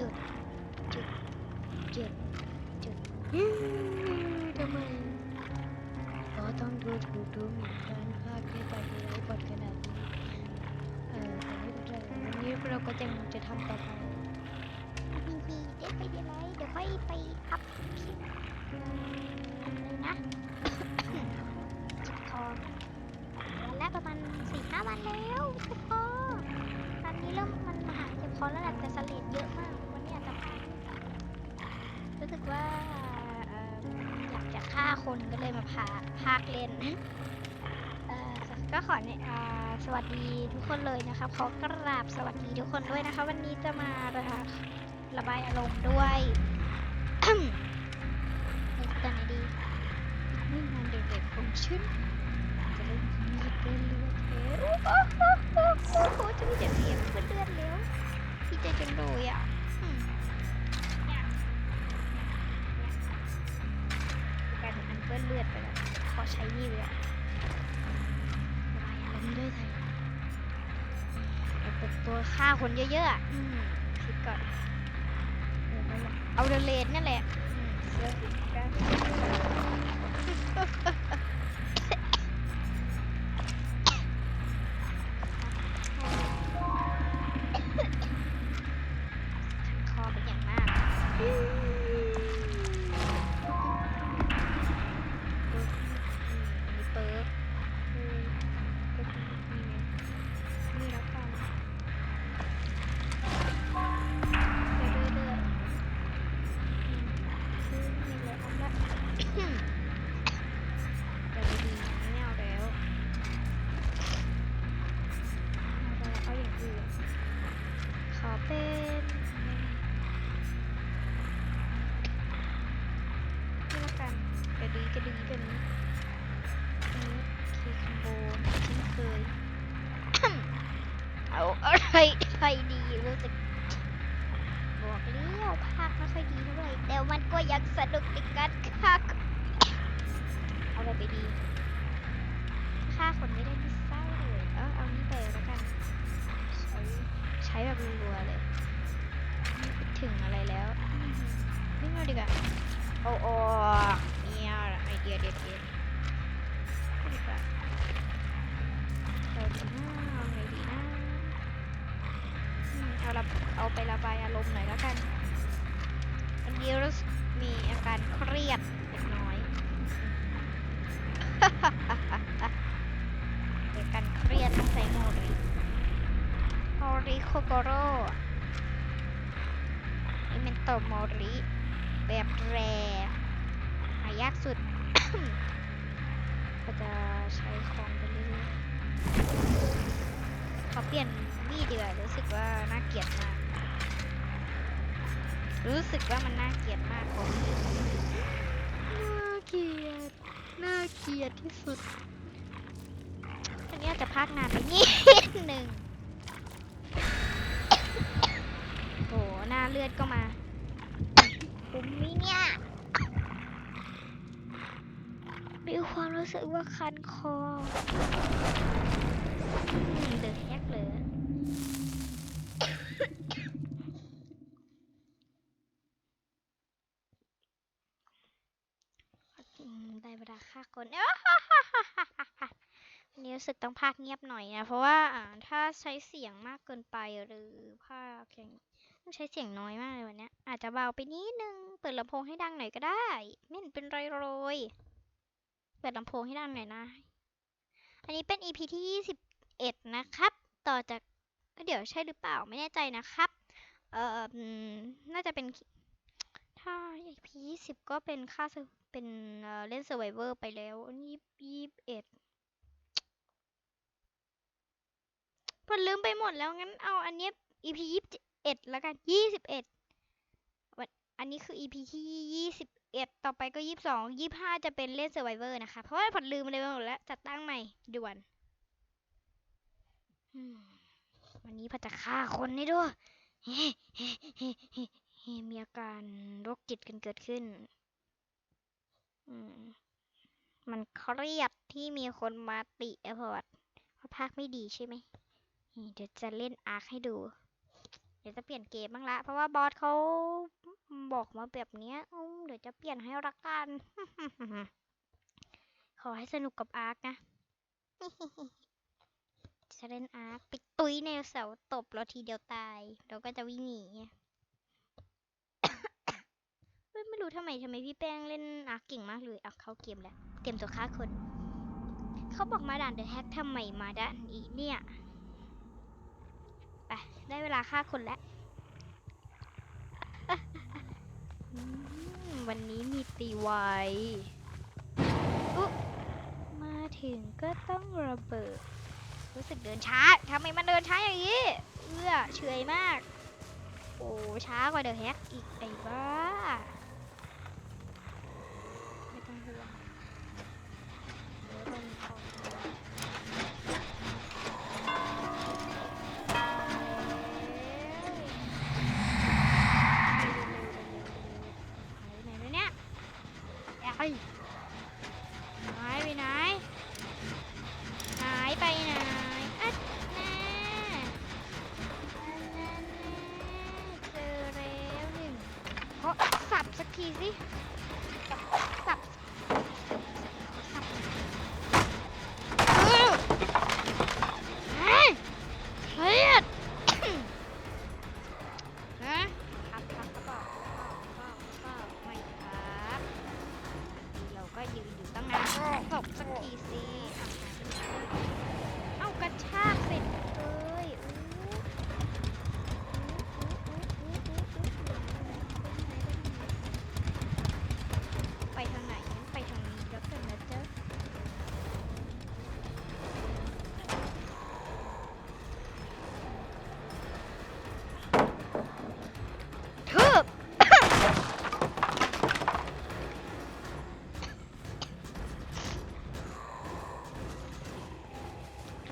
จุด จุด จุด จุดอืมทำไมก็ต้องดูถูกดูหมิ่นการภาคที่ไปไร้บทขนาดนี้ เออแต่ไม่เป็นไรวันนี้เราก็ยังจะทำต่อไปพีพีได้ไปเดี๋ยวไรเดี๋ยวค่อยไปอัพคลิปอะไรนะจิบคอนแรกประมาณสี่ห้าวันแล้วทุกคนตอนนี้เริ่มมันมาหาเจ็บคอแล้วแหละแต่สเลดเยอะมาก 5 คนก็เลยมาพาพากเล่นก็ขอเนี่ยสวัสดีทุกคนเลยนะครับขอกราบสวัสดีทุกคนด้วยนะคะ วันนี้จะมาระะระบายอารมณ์ด้วยแต่ไหนดีนี่มันเด็กๆผงชื่นจะเล่นมีเลือดเลือดโอ้โหจะมีแต่เสียงเลือดเลือดแล้วพี่จะจนโดยอะ ขอใช้นี่เลยอะระบายอารมด้วยไทยเอาเป็นตัวฆ่าคนเยอะๆอืมคิดก่อน เอาเดเลนนั่นแหละเสื้อสีก้า เป็นนี่ละกันกระดีกระดีกันนี้นนี้คีย์คอมโบเช่นเคยเอาอะไรไปดีรู้สึกบอกเลี้ยวภาคไม่ค่อยดีเท่าไหร่แต่มันก็ยังสนุกในการฆ่าเอาอะไรไปดีฆ่าคนไม่ได้ไแบบรัวๆเลย ถึงอะไรแล้วอืมนี่มาดีกว่าโอ้โอ้เนี่ยไอเดียเด็ดๆดีกว่าเราดีนะเอาไงดีนะอืมเอาระเอาไประบายอารมณ์หน่อยแล้วกันวันนี้รู้มีอาการเครียดเล็กน้อย โคโกโร่อิเมนโตโมริ แบบแรหายากสุด ก็จะใช้ของไปเรื่อยๆขอเปลี่ยนมีดดีกว่ารู้สึกว่าน่าเกลียดมาก รู้สึกว่ามันน่าเกลียดมากของนี้น่าเกลียด น่าเกลียดที่สุดอันนี้อาจจะพากนานไปนิดหนึ่ง โหหน้าเลือดก็มาคุ้มมิเนี่ยมีความรู้สึกว่าคันคออืมเดือดแยกเหลืออืมได้เวลาฆ่าคนอ้าฮ่าฮ่าฮ่าฮ่าฮ่าฮ่าวันนี้รู้สึกต้องพากย์เงียบหน่อยนะ เพราะว่าอ่าถ้าใช้เสียงมากเกินไปหรือพากย์อย่าง ต้องใช้เสียงน้อยมากเลยวันนี้อาจจะเบาไปนิดนึง เปิดลำโพงให้ดังหน่อยก็ได้ ไม่เห็นเป็นไรเลยเปิดลำโพงให้ดังหน่อยนะ อันนี้เป็น EP ที่21นะครับ ต่อจากเอ้ยเดี๋ยวใช่หรือเปล่าไม่แน่ใจนะครับ เอ่อ น่าจะเป็น ถ้า EP 20ก็เป็นค่าเป็นเอ่อเล่น Survivor ไปแล้วอันนี้ยี่สิบเอ็ดผมลืมไปหมดแล้วงั้นเอาอันนี้ EP ยี่สิบ เอ็ดแล้วกันยี่สิบเอ็ดอันนี้คือ EP ที่ยี่สิบเอ็ดต่อไปก็ยี่สิบสองยี่ห้าจะเป็นเล่น Survivor นะคะ เพราะว่าผมลืมไปเลยหมดแล้วจัดตั้งใหม่ด่วนวันนี้พอจะฆ่าคนให้ด้วยมีอาการโรคจิตกันเกิดขึ้น มันเครียดที่มีคนมาติอะพอดว่าะภาคไม่ดีใช่ไหม เดี๋ยวจะเล่นอาร์คให้ดู เดี๋ยวจะเปลี่ยนเกมบ้างละ เพราะว่าบอสเขาบอกมาแบบนี้อเดี๋ยวจะเปลี่ยนให้รักกัน ขอให้สนุกกับอาร์คนะ จะเล่นอาร์คไปตุ้ยในเสาตบเราทีเดียวตาย เราก็จะวิ่งหนีไม่รู้ทำไมทำไมพี่แป้งเล่นอาร์คเก่งมากเลยอะเข้าเกมแล้ว เตรียมตัวฆ่าคน เขาบอกมาด่านเดอะแฮกทำไมมาด่านนี้เนี่ย ไปได้เวลาฆ่าคนแล้วอืมวันนี้มีตีไวอุ๊มาถึงก็ต้องระเบิด รู้สึกเดินช้าทำไมมันเดินช้าอย่างนี้ เอื้อเฉอยมาก โอ้ช้ากว่าเดอะแฮกอีกไอ้บ้า สั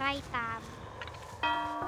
ล่ตาม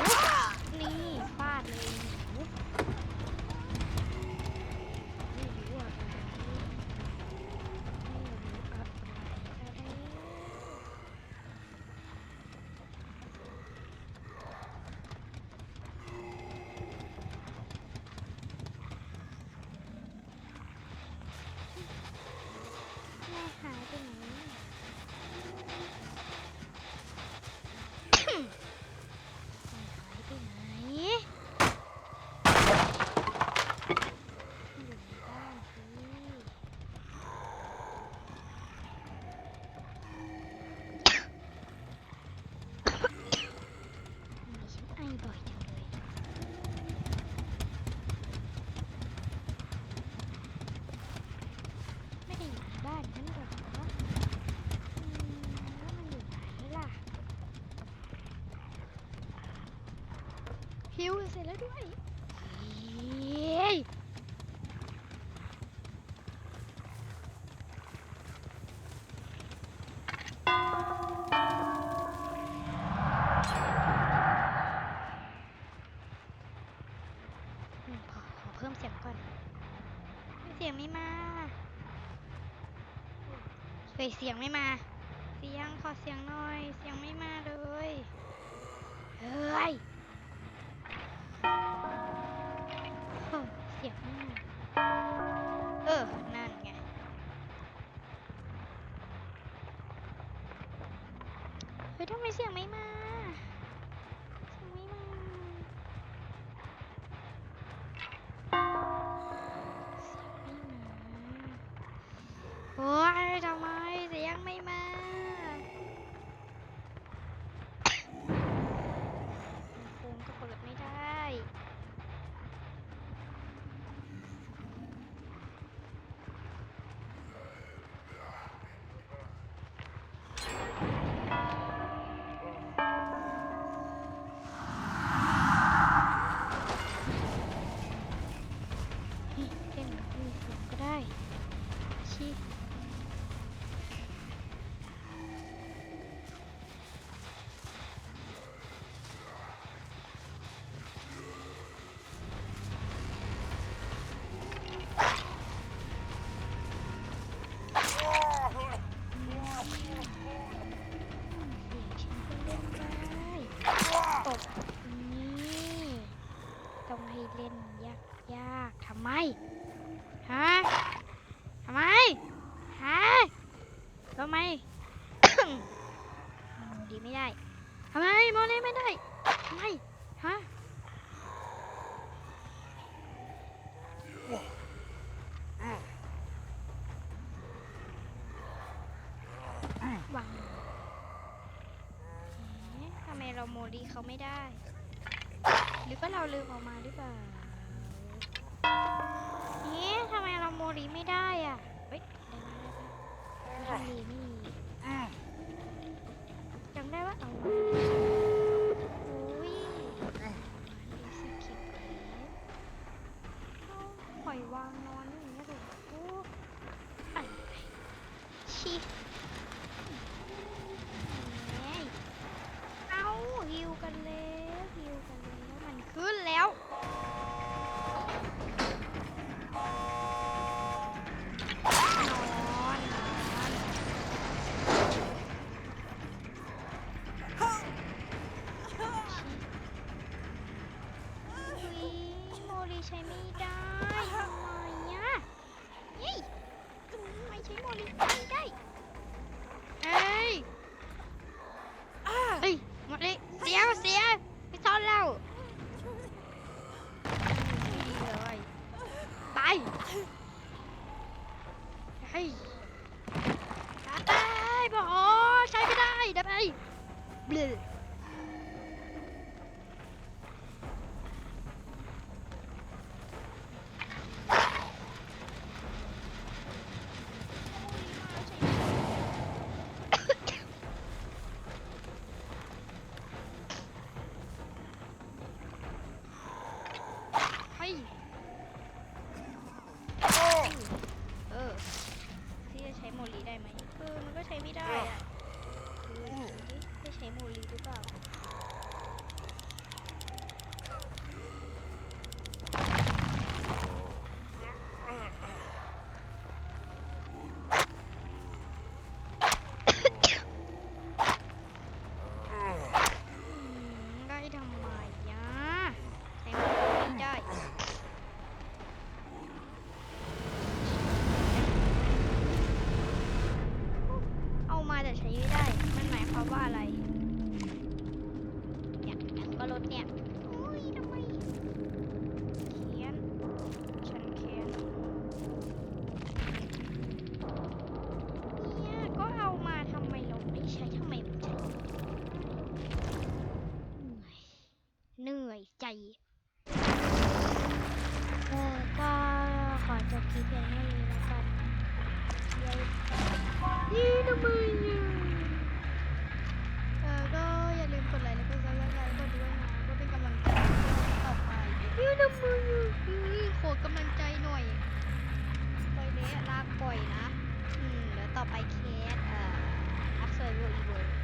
Ah! ฮิวเสร็จแล้วด้วยเย้ยอืมขอขอเพิ่มเสียงก่อน เสียงไม่มา เฮ้ยเสียงไม่มา เสียงขอเสียงหน่อย เสียงไม่มาเลย เฮ้ย เสียงเออ นั่นไง เฮ้ยทำไมเสียงไม่มา เราดีเขาไม่ได้ หรือว่าเราลืมออกมาหรือเปล่า ไปเฮ้ยได้บอกใช้ไม่ได้ได้ไหมเบล อยใจ เออ ก็ขอจบคลิปเพียงเท่นี้แล้วกันยี่ทำไมเนี่เออ ก็อย่าลืมกดไลค์และกดซับสไครต์กดด้วยนะเพื่อเป็นกำลังใจต่อไปยี่ทำมเนี่ยขอกำลังใจหน่อยไปเละลาปล่อยนะ อืม เดี๋ยวต่อไปเคสเอ่ออัพเซอร์โรอีเวิร์